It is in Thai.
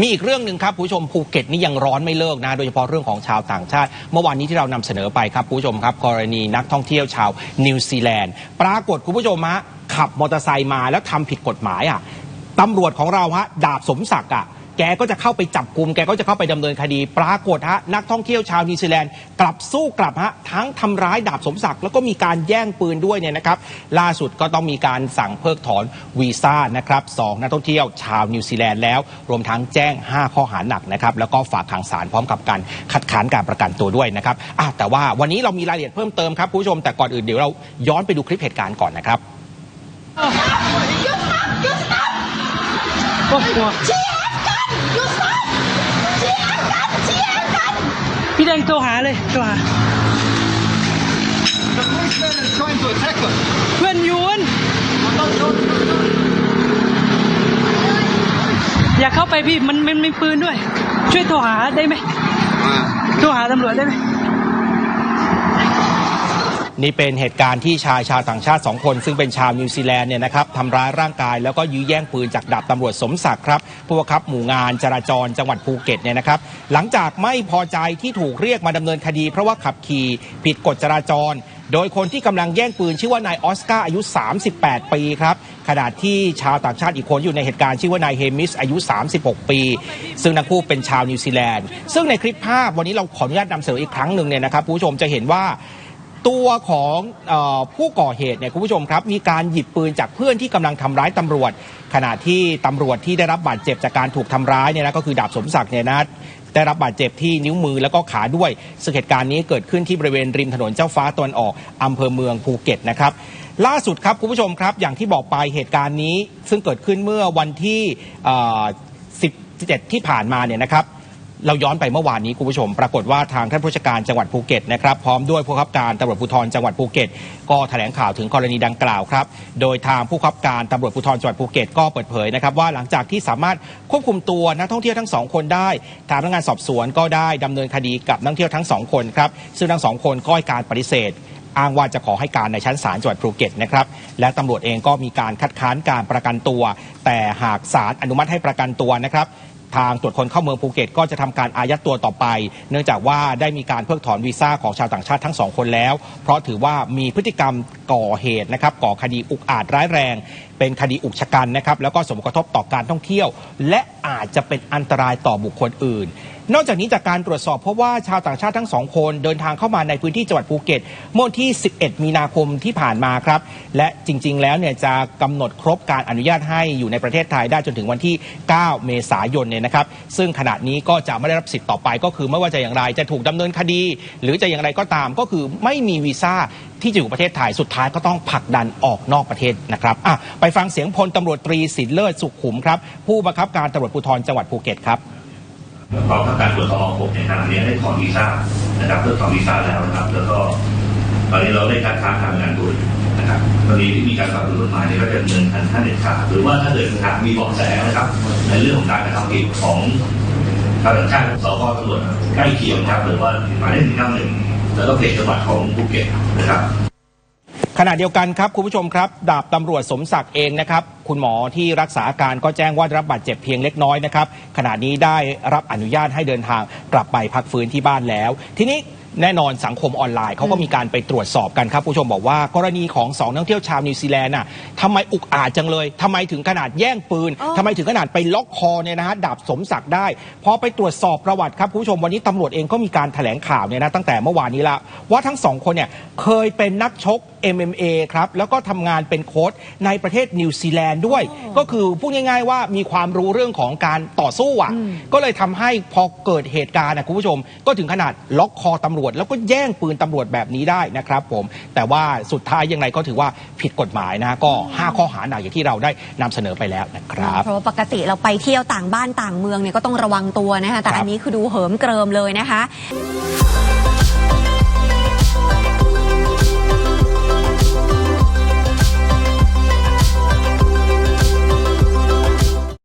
มีอีกเรื่องหนึ่งครับผู้ชมภูเก็ตนี่ยังร้อนไม่เลิกนะโดยเฉพาะเรื่องของชาวต่างชาติ เมื่อวานนี้ที่เรานำเสนอไปครับผู้ชมครับกรณีนักท่องเที่ยวชาวนิวซีแลนด์ปรากฏคุณผู้ชมฮะขับมอเตอร์ไซค์มาแล้วทำผิดกฎหมายอะตำรวจของเราฮะดาบสมศักดิ์อะ แกก็จะเข้าไปจับกลุ่มแกก็จะเข้าไปดำเนินคดี ปรากฏฮะนักท่องเที่ยวชาวนิวซีแลนด์กลับสู้กลับฮะทั้งทำร้ายดาบสมศักดิ์แล้วก็มีการแย่งปืนด้วยเนี่ยนะครับ ล่าสุดก็ต้องมีการสั่งเพิกถอนวีซ่านะครับสองนักท่องเที่ยวชาวนิวซีแลนด์แล้ว รวมทั้งแจ้ง 5 ข้อหาหนักนะครับแล้วก็ฝากขังศาลพร้อมกับการคัดค้านการประกันตัวด้วยนะครับอะแต่ว่าวันนี้เรามีรายละเอียดเพิ่มเติมครับคุณผู้ชมแต่ก่อนอื่นเดี๋ยวเราย้อนไปดูคลิปเหตุการณ์ก่อนนะครับก็กลัว พี่แดงโทรหาเลยโทรหา The policeman is trying to attack us. เพื่อนยวนอย่าเข้าไปพี่มันมันมีปืนด้วย ช่วยโทรหาได้ไหม โทรหาตำรวจได้ไหม นี่เป็นเหตุการณ์ที่ชายชาวต่างชาติสองคน ซึ่งเป็นชาวนิวซีแลนด์เนี่ยนะครับทำร้ายร่างกายแล้วก็ยื้อแย่งปืนจากดาบตำรวจสมศักดิ์ครับผู้บังคับหมู่งานจราจรจังหวัดภูเก็ตเนี่ยนะครับ หลังจากไม่พอใจที่ถูกเรียกมาดำเนินคดี เพราะว่าขับขี่ผิดกฎจราจร โดยคนที่กำลังแย่งปืนชื่อว่านายออสการ์อายุ 38 ปีครับขณะที่ชาวต่างชาติอีกคนอยู่ในเหตุการณ์ชื่อว่านายเฮมิสอายุ 36 ปี ซึ่งทั้งคู่เป็นชาวนิวซีแลนด์ซึ่งในคลิปภาพวันนี้เราขออนุญาตนำเสนออีกครั้งหนึ่งเนี่ยนะครับผู้ชมจะเห็นว่า ตัวของออผู้ก่อเหตุเนี่ยคุณผู้ชมครับ มีการหยิบปืนจากเพื่อนที่กำลังทำร้ายตำรวจ ขณะที่ตำรวจที่ได้รับบาดเจ็บจากการถูกทำร้ายเนี่ยนะก็คือดาบสมศักดิ์เนี่ยนะได้รับบาดเจ็บที่นิ้วมือแล้วก็ขาด้วยซึ่งเหตุการณ์นี้เกิดขึ้นที่บริเวณริมถนนเจ้าฟ้าตะวันออกอำเภอเมืองภูเก็ตนะครับล่าสุดครับคุณผู้ชมครับ อย่างที่บอกไปเหตุการณ์นี้ ซึ่งเกิดขึ้นเมื่อวันที่ 17 ที่ผ่านมาเนี่ยนะครับ เราย้อนไปเมื่อวานนี้คุณผู้ชม ปรากฏว่าทางท่านผู้จัดการจังหวัดภูเก็ตนะครับพร้อมด้วยผู้บับการตำรวจภูธรจังหวัดภูเก็ต ก็แถลงข่าวถึงกรณีดังกล่าวครับ โดยทางผู้บับการตำรวจภูธรจังหวัดภูเก็ตก็เปิดเผยนะครับว่าหลังจากที่สามารถควบคุมตัวนักท่องเที่ยวทั้งสองคนได้ทางพนักงานสอบสวนก็ได้ดำเนินคดีกับนักท่องเที่ยวทั้งสองคนครับซึ่งทั้งสองคนก็ให้การปฏิเสธอ้างว่าจะขอให้การในชั้นศาลจังหวัดภูเก็ตนะครับ และตำรวจเองก็มีการคัดค้านการประกันตัว แต่หากศาลอนุมัติให้ประกันตัวนะครับ ทางตรวจคนเข้าเมืองภูเก็ต ก็จะทำการอายัดตัวต่อไป เนื่องจากว่าได้มีการเพิกถอนวีซ่าของชาวต่างชาติทั้งสองคนแล้ว เพราะถือว่ามีพฤติกรรมก่อเหตุนะครับก่อคดีอุกอาจร้ายแรง เป็นคดีอุกชะกันนะครับแล้วก็สมกระทบต่อการท่องเที่ยว และอาจจะเป็นอันตรายต่อบุคคลอื่นนอกจากนี้จากการตรวจสอบเพราะว่าชาวต่างชาติทั้งสองคนเดินทางเข้ามาในพื้นที่จังหวัดภูเก็ตเมื่อวันที่ 11 มีนาคมที่ผ่านมาครับ และจริง ๆ แล้วเนี่ยจะกำหนดครบการอนุญาตให้อยู่ในประเทศไทยได้จนถึงวันที่ 9 เมษายนเนี่ยนะครับ ซึ่งขณะนี้ก็จะไม่ได้รับสิทธิ์ต่อไป ก็คือไม่ว่าจะอย่างไรจะถูกดำเนินคดี หรือจะอย่างไรก็ตามก็คือไม่มีวีซ่าที่จะอยู่ประเทศไทยสุดท้ายก็ต้องผลักดันออกนอกประเทศนะครับอะไปฟังเสียงพลตำรวจตรีสินเลิศสุขุมครับ ผู้บังคับการตำรวจภูธรจังหวัดภูเก็ตครับกองทัพการตรวจสอบ6ในขณะนี้ได้ถอนวีซ่านะครับเพื่อถอนวีซ่าแล้วนะครับ แล้วก็ตอนนี้เราได้การค้าทางงานตัว นะครับตอนนี้ที่มีการฝ่าฝืนกฎหมายเนี่ยก็จะดำเนินการขั้นเด็ดขาดหรือว่าถ้าเกิดหากมีเบาะแสนะครับ ในเรื่องของการกระทำผิดของชาวต่างชาติสพตำรวจใกล้เคียงครับหรือว่าหมายเลขหนึ่งเก้าหนึ่งแล้วก็เขตจังหวัดของภูเก็ตนะครับขณะเดียวกันครับคุณผู้ชมครับ ดาบตำรวจสมศักดิ์เองนะครับ คุณหมอที่รักษาอาการก็แจ้งว่าได้รับบาดเจ็บเพียงเล็กน้อยนะครับขณะนี้ได้รับอนุญาตให้เดินทางกลับไปพักฟื้นที่บ้านแล้ว ทีนี้ แน่นอนสังคมออนไลน์เขาก็มีการไปตรวจสอบกันครับ ผู้ชมบอกว่ากรณีของสองนักท่องเที่ยวชาวนิวซีแลนด์น่ะทำไมอุกอาจจังเลยทำไมถึงขนาดแย่งปืนอ๋อทำไมถึงขนาดไปล็อกคอเนี่ยนะฮะดาบสมศักดิ์ได้พอไปตรวจสอบประวัติครับคุณผู้ชมวันนี้ตำรวจเองก็มีการแถลงข่าวเนี่ยนะตั้งแต่เมื่อวานนี้ละว่าทั้งสองคนเนี่ยเคยเป็นนักชก MMA ครับแล้วก็ทำงานเป็นโค้ชในประเทศนิวซีแลนด์ด้วย ก็คือพูดง่าย ๆ ว่ามีความรู้เรื่องของการต่อสู้อะก็เลยทำให้พอเกิดเหตุการณ์นะคุณผู้ชม ก็ถึงขนาดล็อกคอตำรวจแล้วก็แย่งปืนตำรวจแบบนี้ได้นะครับผม แต่ว่าสุดท้ายยังไงก็ถือว่าผิดกฎหมายนะฮะก็ 5 ข้อหาหนักอย่างที่เราได้นำเสนอไปแล้วนะครับ เพราะว่าปกติเราไปเที่ยวต่างบ้านต่างเมืองเนี่ยก็ต้องระวังตัวนะคะแต่อันนี้คือดูเหิมเกริมเลยนะคะ